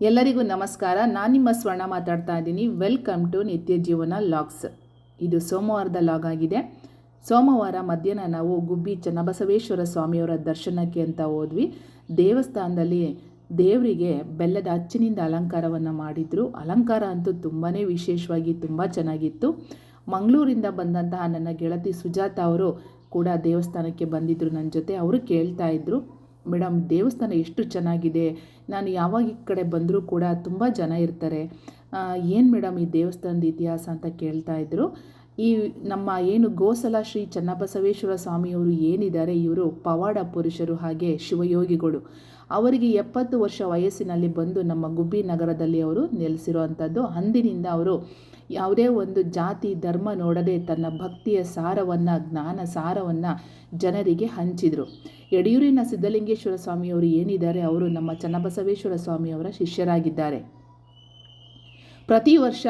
ಎಲ್ಲರಿಗೂ ನಮಸ್ಕಾರ. ನಾನು ನಿಮ್ಮ ಸ್ವರ್ಣ ಮಾತಾಡ್ತಾ ಇದ್ದೀನಿ. ವೆಲ್ಕಮ್ ಟು ನಿತ್ಯ ಜೀವನ ಲಾಗ್ಸ್ ಇದು ಸೋಮವಾರದ ಲಾಗ್ ಆಗಿದೆ. ಸೋಮವಾರ ಮಧ್ಯಾಹ್ನ ನಾವು ಗುಬ್ಬಿ ಚನ್ನಬಸವೇಶ್ವರ ಸ್ವಾಮಿಯವರ ದರ್ಶನಕ್ಕೆ ಅಂತ ಹೋದ್ವಿ. ದೇವಸ್ಥಾನದಲ್ಲಿ ದೇವರಿಗೆ ಬೆಲ್ಲದ ಅಚ್ಚಿನಿಂದ ಅಲಂಕಾರವನ್ನು ಮಾಡಿದರು. ಅಲಂಕಾರ ಅಂತೂ ತುಂಬಾ ವಿಶೇಷವಾಗಿ ತುಂಬ ಚೆನ್ನಾಗಿತ್ತು. ಮಂಗಳೂರಿಂದ ಬಂದಂತಹ ನನ್ನ ಗೆಳತಿ ಸುಜಾತ ಅವರು ಕೂಡ ದೇವಸ್ಥಾನಕ್ಕೆ ಬಂದಿದ್ದರು ನನ್ನ ಜೊತೆ. ಅವರು ಕೇಳ್ತಾ ಇದ್ದರು ಮೇಡಮ್, ದೇವಸ್ಥಾನ ಎಷ್ಟು ಚೆನ್ನಾಗಿದೆ. ನಾನು ಯಾವಾಗ ಈ ಕಡೆ ಬಂದರೂ ಕೂಡ ತುಂಬ ಜನ ಇರ್ತಾರೆ. ಏನು ಮೇಡಮ್ ಈ ದೇವಸ್ಥಾನದ ಇತಿಹಾಸ ಅಂತ ಕೇಳ್ತಾ ಇದ್ದರು ಈ ನಮ್ಮ ಏನು ಗೋಸಲ ಶ್ರೀ ಚನ್ನಬಸವೇಶ್ವರ ಸ್ವಾಮಿಯವರು ಏನಿದ್ದಾರೆ, ಇವರು ಪವಾಡ ಪುರುಷರು ಹಾಗೆ ಶಿವಯೋಗಿಗಳು. ಅವರಿಗೆ ಎಪ್ಪತ್ತು ವರ್ಷ ವಯಸ್ಸಿನಲ್ಲಿ ಬಂದು ನಮ್ಮ ಗುಬ್ಬಿ ನಗರದಲ್ಲಿ ಅವರು ನೆಲೆಸಿರುವಂಥದ್ದು. ಅಂದಿನಿಂದ ಅವರು ಯಾವುದೇ ಒಂದು ಜಾತಿ, ಧರ್ಮ ನೋಡದೆ ತನ್ನ ಭಕ್ತಿಯ ಸಾರವನ್ನು, ಜ್ಞಾನ ಸಾರವನ್ನು ಜನರಿಗೆ ಹಂಚಿದರು. ಯಡಿಯೂರಿನ ಸಿದ್ಧಲಿಂಗೇಶ್ವರ ಸ್ವಾಮಿಯವರು ಏನಿದ್ದಾರೆ, ಅವರು ನಮ್ಮ ಚನ್ನಬಸವೇಶ್ವರ ಸ್ವಾಮಿಯವರ ಶಿಷ್ಯರಾಗಿದ್ದಾರೆ. ಪ್ರತಿ ವರ್ಷ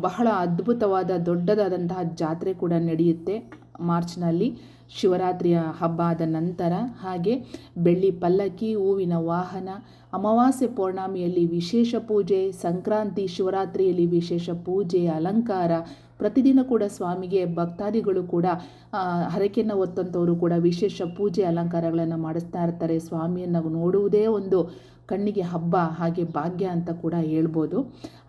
ಬಹಳ ಅದ್ಭುತವಾದ, ದೊಡ್ಡದಾದಂತಹ ಜಾತ್ರೆ ಕೂಡ ನಡೆಯುತ್ತೆ ಮಾರ್ಚ್ನಲ್ಲಿ. ಶಿವರಾತ್ರಿಯ ಹಬ್ಬ ಆದ ನಂತರ ಹಾಗೆ ಬೆಳ್ಳಿ ಪಲ್ಲಕ್ಕಿ, ಹೂವಿನ ವಾಹನ, ಅಮಾವಾಸ್ಯೆ ಪೌರ್ಣಮಿಯಲ್ಲಿ ವಿಶೇಷ ಪೂಜೆ, ಸಂಕ್ರಾಂತಿ ಶಿವರಾತ್ರಿಯಲ್ಲಿ ವಿಶೇಷ ಪೂಜೆ, ಅಲಂಕಾರ. ಪ್ರತಿದಿನ ಕೂಡ ಸ್ವಾಮಿಗೆ ಭಕ್ತಾದಿಗಳು ಕೂಡ ಹರಕೆಯನ್ನು ಹೊತ್ತಂಥವರು ಕೂಡ ವಿಶೇಷ ಪೂಜೆ, ಅಲಂಕಾರಗಳನ್ನು ಮಾಡಿಸ್ತಾ ಇರ್ತಾರೆ. ಸ್ವಾಮಿಯನ್ನು ನೋಡುವುದೇ ಒಂದು ಕಣ್ಣಿಗೆ ಹಬ್ಬ, ಹಾಗೆ ಭಾಗ್ಯ ಅಂತ ಕೂಡ ಹೇಳ್ಬೋದು.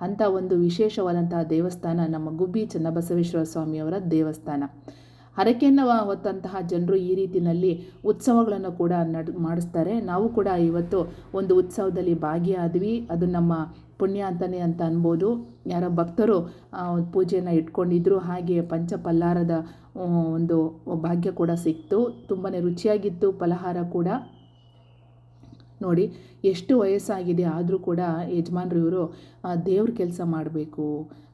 ಅಂಥ ಒಂದು ವಿಶೇಷವಾದಂತಹ ದೇವಸ್ಥಾನ ನಮ್ಮ ಗುಬ್ಬಿ ಚನ್ನಬಸವೇಶ್ವರ ಸ್ವಾಮಿಯವರ ದೇವಸ್ಥಾನ. ಹರಕೆಯನ್ನು ಹೊತ್ತಂತಹ ಜನರು ಈ ರೀತಿಯಲ್ಲಿ ಉತ್ಸವಗಳನ್ನು ಕೂಡ ನಡ್ ಮಾಡಿಸ್ತಾರೆ. ನಾವು ಕೂಡ ಇವತ್ತು ಒಂದು ಉತ್ಸವದಲ್ಲಿ ಭಾಗಿಯಾದ್ವಿ. ಅದು ನಮ್ಮ ಪುಣ್ಯ ಅಂತಲೇ ಅಂತ ಅನ್ಬೋದು. ಯಾರೋ ಭಕ್ತರು ಪೂಜೆಯನ್ನು ಇಟ್ಕೊಂಡಿದ್ರು. ಹಾಗೆ ಪಂಚಪಲ್ಲಾರದ ಒಂದು ಭಾಗ್ಯ ಕೂಡ ಸಿಕ್ತು. ತುಂಬಾ ರುಚಿಯಾಗಿತ್ತು, ಫಲಹಾರ ಕೂಡ. ನೋಡಿ ಎಷ್ಟು ವಯಸ್ಸಾಗಿದೆ ಆದರೂ ಕೂಡ ಯಜಮಾನ್ರು ಇವರು ದೇವ್ರ ಕೆಲಸ ಮಾಡಬೇಕು.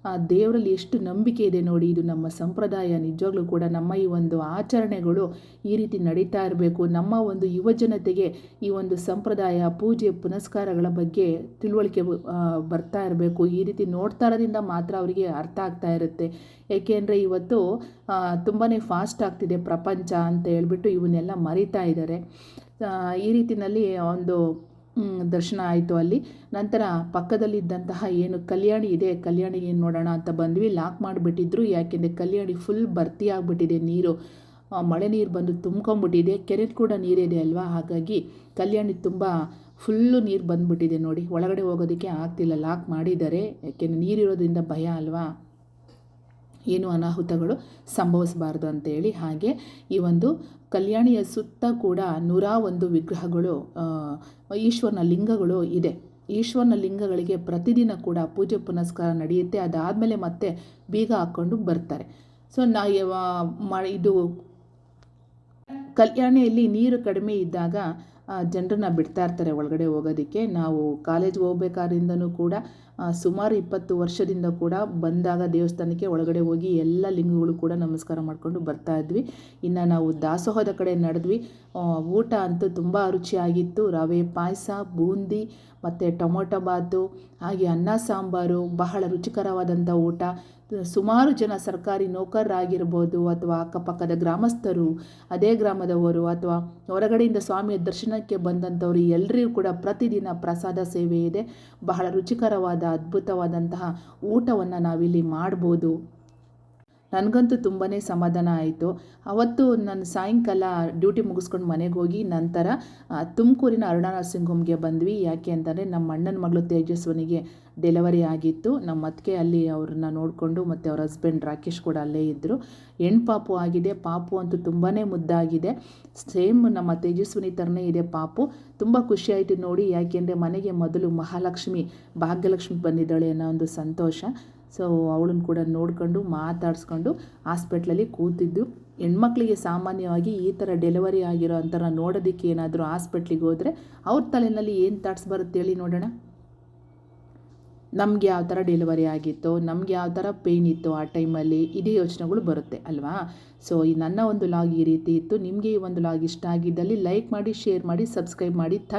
ಆ ದೇವರಲ್ಲಿ ಎಷ್ಟು ನಂಬಿಕೆ ಇದೆ ನೋಡಿ ಇದು ನಮ್ಮ ಸಂಪ್ರದಾಯ, ನಿಜವಾಗ್ಲೂ ಕೂಡ ನಮ್ಮ ಈ ಒಂದು ಆಚರಣೆಗಳು ಈ ರೀತಿ ನಡೀತಾ ಇರಬೇಕು. ನಮ್ಮ ಒಂದು ಯುವ ಜನತೆಗೆ ಈ ಒಂದು ಸಂಪ್ರದಾಯ, ಪೂಜೆ, ಪುನಸ್ಕಾರಗಳ ಬಗ್ಗೆ ತಿಳುವಳಿಕೆ ಬರ್ತಾ ಇರಬೇಕು. ಈ ರೀತಿ ನೋಡ್ತಾ ಇರೋದ್ರಿಂದ ಮಾತ್ರ ಅವರಿಗೆ ಅರ್ಥ ಆಗ್ತಾ ಇರುತ್ತೆ. ಏಕೆಂದರೆ ಇವತ್ತು ತುಂಬಾ ಫಾಸ್ಟ್ ಆಗ್ತಿದೆ ಪ್ರಪಂಚ ಅಂತ ಹೇಳ್ಬಿಟ್ಟು ಇವನ್ನೆಲ್ಲ ಮರಿತಾ ಇದ್ದಾರೆ. ಈ ರೀತಿಯಲ್ಲಿ ಒಂದು ದರ್ಶನ ಆಯಿತು ಅಲ್ಲಿ. ನಂತರ ಪಕ್ಕದಲ್ಲಿದ್ದಂತಹ ಏನು ಕಲ್ಯಾಣಿ ಇದೆ, ಕಲ್ಯಾಣಿ ಏನು ನೋಡೋಣ ಅಂತ ಬಂದ್ವಿ. ಲಾಕ್ ಮಾಡಿಬಿಟ್ಟಿದ್ರು. ಯಾಕೆಂದರೆ ಕಲ್ಯಾಣಿ ಫುಲ್ ಭರ್ತಿ ಆಗಿಬಿಟ್ಟಿದೆ ನೀರು. ಮಳೆ ನೀರು ಬಂದು ತುಂಬ್ಕೊಂಬಿಟ್ಟಿದೆ ಕೆರೆ ಕೂಡ ನೀರಿದೆ ಅಲ್ವಾ? ಹಾಗಾಗಿ ಕಲ್ಯಾಣಿ ತುಂಬ ಫುಲ್ಲು ನೀರು ಬಂದುಬಿಟ್ಟಿದೆ ನೋಡಿ. ಒಳಗಡೆ ಹೋಗೋದಕ್ಕೆ ಆಗ್ತಿಲ್ಲ. ಲಾಕ್ ಮಾಡಿದ್ದಾರೆ. ಯಾಕೆಂದರೆ ನೀರಿರೋದ್ರಿಂದ ಭಯ ಅಲ್ವಾ? ಏನು ಅನಾಹುತಗಳು ಸಂಭವಿಸಬಾರ್ದು ಅಂತೇಳಿ ಹಾಗೆ ಈ ಒಂದು ಕಲ್ಯಾಣಿಯ ಸುತ್ತ ಕೂಡ ನೂರ ಒಂದು ವಿಗ್ರಹಗಳು ಈಶ್ವರನ ಲಿಂಗಗಳು ಇದೆ. ಈಶ್ವರನ ಲಿಂಗಗಳಿಗೆ ಪ್ರತಿದಿನ ಕೂಡ ಪೂಜೆ ಪುನಸ್ಕಾರ ನಡೆಯುತ್ತೆ. ಅದಾದಮೇಲೆ ಮತ್ತೆ ಬೀಗ ಹಾಕ್ಕೊಂಡು ಬರ್ತಾರೆ. ಸೊ ನಾ ಇದು ಕಲ್ಯಾಣಿಯಲ್ಲಿ ನೀರು ಕಡಿಮೆ ಇದ್ದಾಗ ಜನರನ್ನ ಬಿಡ್ತಾ ಇರ್ತಾರೆ ಒಳಗಡೆ ಹೋಗೋದಕ್ಕೆ. ನಾವು ಕಾಲೇಜ್ಗೆ ಹೋಗ್ಬೇಕಾದ್ರಿಂದನೂ ಕೂಡ ಸುಮಾರು ಇಪ್ಪತ್ತು ವರ್ಷದಿಂದ ಕೂಡ ಬಂದಾಗ ದೇವಸ್ಥಾನಕ್ಕೆ ಒಳಗಡೆ ಹೋಗಿ ಎಲ್ಲ ಲಿಂಗಗಳು ಕೂಡ ನಮಸ್ಕಾರ ಮಾಡಿಕೊಂಡು ಬರ್ತಾ ಇದ್ವಿ. ಇನ್ನು ನಾವು ದಾಸೋಹದ ಕಡೆ ನಡೆದ್ವಿ. ಊಟ ಅಂತೂ ತುಂಬ ರುಚಿಯಾಗಿತ್ತು. ರವೆ, ಪಾಯಸ, ಬೂಂದಿ, ಮತ್ತು ಟೊಮೊಟೊ ಬಾತು, ಹಾಗೆ ಅನ್ನ ಸಾಂಬಾರು, ಬಹಳ ರುಚಿಕರವಾದಂಥ ಊಟ. ಸುಮಾರು ಜನ ಸರ್ಕಾರಿ ನೌಕರರಾಗಿರ್ಬೋದು ಅಥವಾ ಅಕ್ಕಪಕ್ಕದ ಗ್ರಾಮಸ್ಥರು, ಅದೇ ಗ್ರಾಮದವರು ಅಥವಾ ಹೊರಗಡೆಯಿಂದ ಸ್ವಾಮಿಯ ದರ್ಶನಕ್ಕೆ ಬಂದಂಥವರು ಎಲ್ಲರಿಗೂ ಕೂಡ ಪ್ರತಿದಿನ ಪ್ರಸಾದ ಸೇವೆ ಇದೆ. ಬಹಳ ರುಚಿಕರವಾದ ಅದ್ಭುತವಾದಂತಹ ಊಟವನ್ನು ನಾವಿಲ್ಲಿ ಮಾಡ್ಬೋದು. ನನಗಂತೂ ತುಂಬಾ ಸಮಾಧಾನ ಆಯಿತು. ಅವತ್ತು ನಾನು ಸಾಯಂಕಾಲ ಡ್ಯೂಟಿ ಮುಗಿಸ್ಕೊಂಡು ಮನೆಗೆ ಹೋಗಿ ನಂತರ ತುಮಕೂರಿನ ಅರುಣಾ ನರ್ಸಿಂಗ್ ಹೋಮ್ಗೆ ಬಂದ್ವಿ. ಯಾಕೆ ಅಂತಂದರೆ, ನಮ್ಮ ಅಣ್ಣನ ಮಗಳು ತೇಜಸ್ವನಿಗೆ ಡೆಲಿವರಿ ಆಗಿತ್ತು. ನಮ್ಮ ಅತ್ತಿಗೆ ಅಲ್ಲಿ ಅವ್ರನ್ನ ನೋಡಿಕೊಂಡು ಮತ್ತು ಅವ್ರ ಹಸ್ಬೆಂಡ್ ರಾಕೇಶ್ ಕೂಡ ಅಲ್ಲೇ ಇದ್ದರು ಹೆಣ್ಣು ಪಾಪು ಆಗಿದೆ. ಪಾಪು ಅಂತೂ ತುಂಬಾ ಮುದ್ದಾಗಿದೆ. ಸೇಮ್ ನಮ್ಮ ತೇಜಸ್ವಿನಿ ಥರನೇ ಇದೆ ಪಾಪು. ತುಂಬ ಖುಷಿಯಾಯಿತು ನೋಡಿ. ಯಾಕೆಂದರೆ ಮನೆಗೆ ಮೊದಲು ಮಹಾಲಕ್ಷ್ಮಿ, ಭಾಗ್ಯಲಕ್ಷ್ಮಿ ಬಂದಿದ್ದಾಳೆ ಅನ್ನೋ ಒಂದು ಸಂತೋಷ. ಸೊ ಅವಳನ್ನು ಕೂಡ ನೋಡ್ಕೊಂಡು ಮಾತಾಡಿಸ್ಕೊಂಡು ಹಾಸ್ಪಿಟ್ಲಲ್ಲಿ ಕೂತಿದ್ದು. ಹೆಣ್ಮಕ್ಳಿಗೆ ಸಾಮಾನ್ಯವಾಗಿ ಈ ಥರ ಡೆಲಿವರಿ ಆಗಿರೋ ಅಂತರ ನೋಡೋದಕ್ಕೆ ಏನಾದರೂ ಹಾಸ್ಪಿಟ್ಲಿಗೆ ಹೋದರೆ ಅವ್ರ ತಲೆಯಲ್ಲಿ ಏನು ತಾಟ್ಸ್ ಬರುತ್ತೆ ಹೇಳಿ ನೋಡೋಣ. ನಮಗೆ ಯಾವ ಥರ ಡೆಲಿವರಿ ಆಗಿತ್ತು, ನಮಗೆ ಯಾವ ಥರ ಪೇಯ್ನ್ ಇತ್ತು ಆ ಟೈಮಲ್ಲಿ ಇದೇ ಯೋಚನೆಗಳು ಬರುತ್ತೆ, ಅಲ್ವಾ? ಸೊ ಈ ನನ್ನ ಒಂದು ಲಾಗ್ ಈ ರೀತಿ ಇತ್ತು. ನಿಮಗೆ ಈ ಒಂದು ಲಾಗ್ ಇಷ್ಟ ಆಗಿದ್ದಲ್ಲಿ ಲೈಕ್ ಮಾಡಿ, ಶೇರ್ ಮಾಡಿ, ಸಬ್ಸ್ಕ್ರೈಬ್ ಮಾಡಿ. ಥ್ಯಾಂಕ್